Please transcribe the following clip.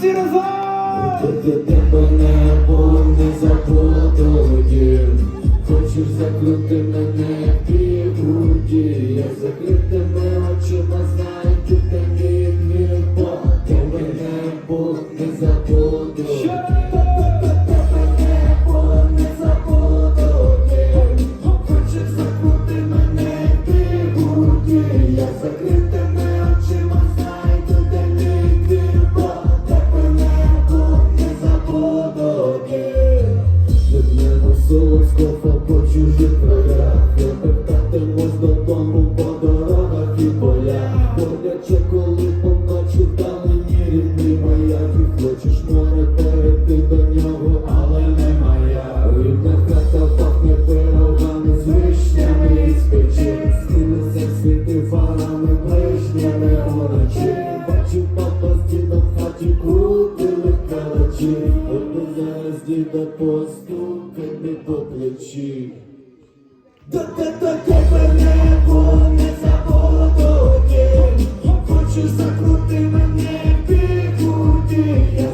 всі разом! Тільки тебе небо не забудує. Хочеш закрити мене півгруді Я закритими очима знаю, тут де мій двір Бо тебе небо не забудує. Тебе небо не забудує. Хочеш закрити мене солоскопа по чужих краях. Я вертатимусь додому по дорогах і полях. Боляче, коли поночі вдалині рідний маяк І хочеш море дід, от би зараз діда постукати по плечі. До тебе не буде хочу закрути мене бігуди.